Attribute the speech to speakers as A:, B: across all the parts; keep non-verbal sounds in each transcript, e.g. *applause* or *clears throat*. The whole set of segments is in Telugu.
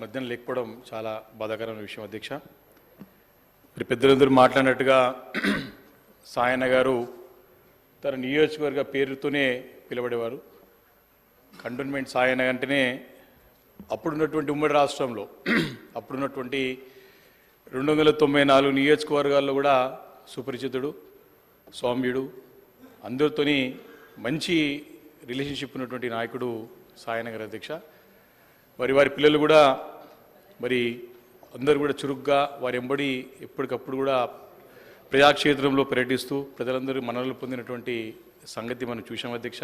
A: మధ్యన లేకపోవడం చాలా బాధాకరమైన విషయం అధ్యక్ష. మరి పెద్దలందరూ మాట్లాడినట్టుగా *clears throat* సాయన్న గారు తన నియోజకవర్గ పేరుతోనే పిలబడేవారు కంటోన్మెంట్ సాయన్న అంటేనే అప్పుడున్నటువంటి ఉమ్మడి రాష్ట్రంలో *clears throat* అప్పుడున్నటువంటి రెండు వందల తొంభై నాలుగు నియోజకవర్గాల్లో కూడా సుపరిచితుడు సౌమ్యుడు అందరితోని మంచి రిలేషన్షిప్ ఉన్నటువంటి నాయకుడు సాయన్న అధ్యక్ష. మరి వారి పిల్లలు కూడా మరి అందరూ కూడా చురుగ్గా వారి ఎంబడి ఎప్పటికప్పుడు కూడా ప్రజాక్షేత్రంలో పర్యటిస్తూ ప్రజలందరూ మనలు పొందినటువంటి సంగతి మనం చూసాం అధ్యక్ష.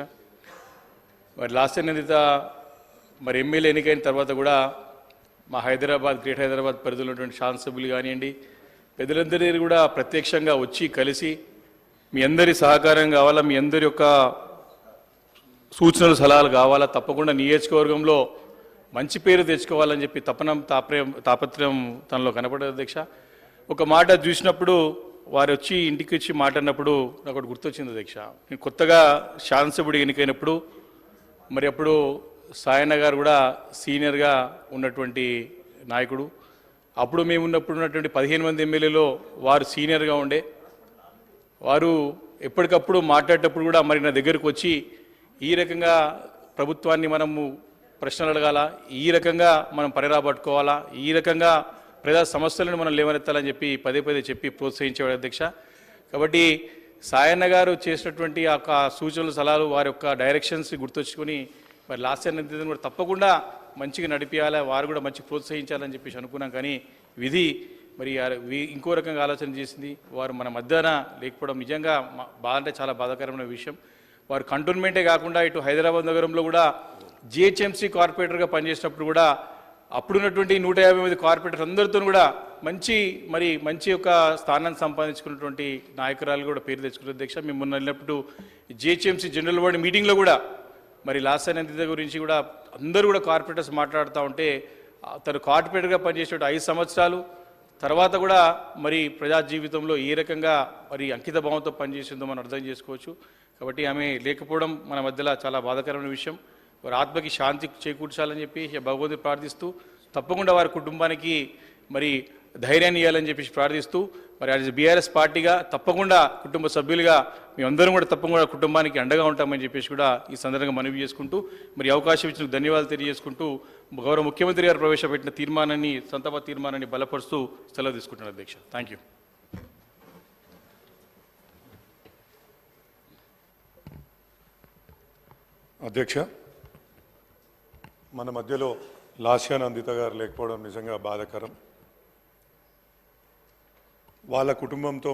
A: మరి లాస్ట్ నిందిత మరి ఎమ్మెల్యే ఎన్నికైన తర్వాత కూడా మా హైదరాబాద్ గ్రేట్ హైదరాబాద్ పరిధిలో ఉన్నటువంటి శాసనసభ్యులు కానివ్వండి పెద్దలందరి కూడా ప్రత్యక్షంగా వచ్చి కలిసి మీ అందరి సహకారం కావాలా మీ అందరి యొక్క సూచనలు సలహాలు కావాలా తప్పకుండా నియోజకవర్గంలో మంచి పేరు తెచ్చుకోవాలని చెప్పి తపనం తాపత్రయం తాపత్రయం తనలో కనపడదు దీక్ష. ఒక మాట చూసినప్పుడు వారు వచ్చి ఇంటికి వచ్చి మాట్లాడినప్పుడు నాకు ఒకటి గుర్తొచ్చింది దీక్ష. నేను కొత్తగా శాసనసభ్యుడు ఎన్నికైనప్పుడు మరి అప్పుడు సాయన్న గారు కూడా సీనియర్గా ఉన్నటువంటి నాయకుడు. అప్పుడు మేము ఉన్నప్పుడు ఉన్నటువంటి పదిహేను మంది ఎమ్మెల్యేలో వారు సీనియర్గా ఉండే. వారు ఎప్పటికప్పుడు మాట్లాడేటప్పుడు కూడా మరి నా దగ్గరకు వచ్చి ఈ రకంగా ప్రభుత్వాన్ని మనము ప్రశ్నలు అడగాల ఈ రకంగా మనం పరిరాబట్టుకోవాలా ఈ రకంగా ప్రజా సమస్యలను మనం లేవనెత్తాలని చెప్పి పదే పదే చెప్పి ప్రోత్సహించేవాడు అధ్యక్ష. కాబట్టి సాయన్న గారు చేసినటువంటి ఆ యొక్క సూచనలు సలహాలు వారి యొక్క డైరెక్షన్స్ గుర్తొచ్చుకొని మరి లాస్ట్ ఇయర్ కూడా తప్పకుండా మంచిగా నడిపించాలి వారు కూడా మంచి ప్రోత్సహించాలని చెప్పేసి అనుకున్నాం. కానీ విధి మరి ఇంకో రకంగా ఆలోచన చేసింది వారు మన మధ్యాహ్న లేకపోవడం నిజంగా బాధ అంటే చాలా బాధాకరమైన విషయం. వారు కంటోన్మెంటే కాకుండా ఇటు హైదరాబాద్ నగరంలో కూడా జిహెచ్ఎంసీ కార్పొరేటర్గా పనిచేసినప్పుడు కూడా అప్పుడున్నటువంటి నూట యాభై మంది కార్పొరేటర్ అందరితో కూడా మంచి మరి మంచి యొక్క స్థానాన్ని సంపాదించుకున్నటువంటి నాయకురాలు కూడా పేరు తెచ్చుకున్న అధ్యక్ష మేము మొన్న వెళ్ళినప్పుడు జిహెచ్ఎంసీ జనరల్ బాడీ మీటింగ్లో కూడా మరి లాస్ట్ అనంతిత గురించి కూడా అందరూ కూడా కార్పొరేటర్స్ మాట్లాడుతూ ఉంటే తను కార్పొరేటర్గా పనిచేసే ఐదు సంవత్సరాలు తర్వాత కూడా మరి ప్రజా జీవితంలో ఏ రకంగా మరి అంకిత భావంతో పనిచేసిందో మనం అర్థం చేసుకోవచ్చు. కాబట్టి ఆమె లేకపోవడం మన మధ్యలో చాలా బాధాకరమైన విషయం. వారి ఆత్మకి శాంతి చేకూర్చాలని చెప్పి భగవంతుడు ప్రార్థిస్తూ తప్పకుండా వారి కుటుంబానికి మరి ధైర్యాన్ని ఇవ్వాలని చెప్పేసి ప్రార్థిస్తూ మరి అది బీఆర్ఎస్ పార్టీగా తప్పకుండా కుటుంబ సభ్యులుగా మేమందరం కూడా తప్పకుండా కుటుంబానికి అండగా ఉంటామని చెప్పేసి కూడా ఈ సందర్భంగా మనవి చేసుకుంటూ మరి అవకాశం ఇచ్చిన ధన్యవాదాలు తెలియజేసుకుంటూ గౌరవ ముఖ్యమంత్రి గారు ప్రవేశపెట్టిన తీర్మానాన్ని సంతాప తీర్మానాన్ని బలపరుస్తూ సెలవు తీసుకుంటున్నాను అధ్యక్ష. థ్యాంక్ యూ
B: అధ్యక్ష మన మధ్యలో లాస్యానందిత గారు లేకపోవడం నిజంగా బాధాకరం. వాళ్ళ కుటుంబంతో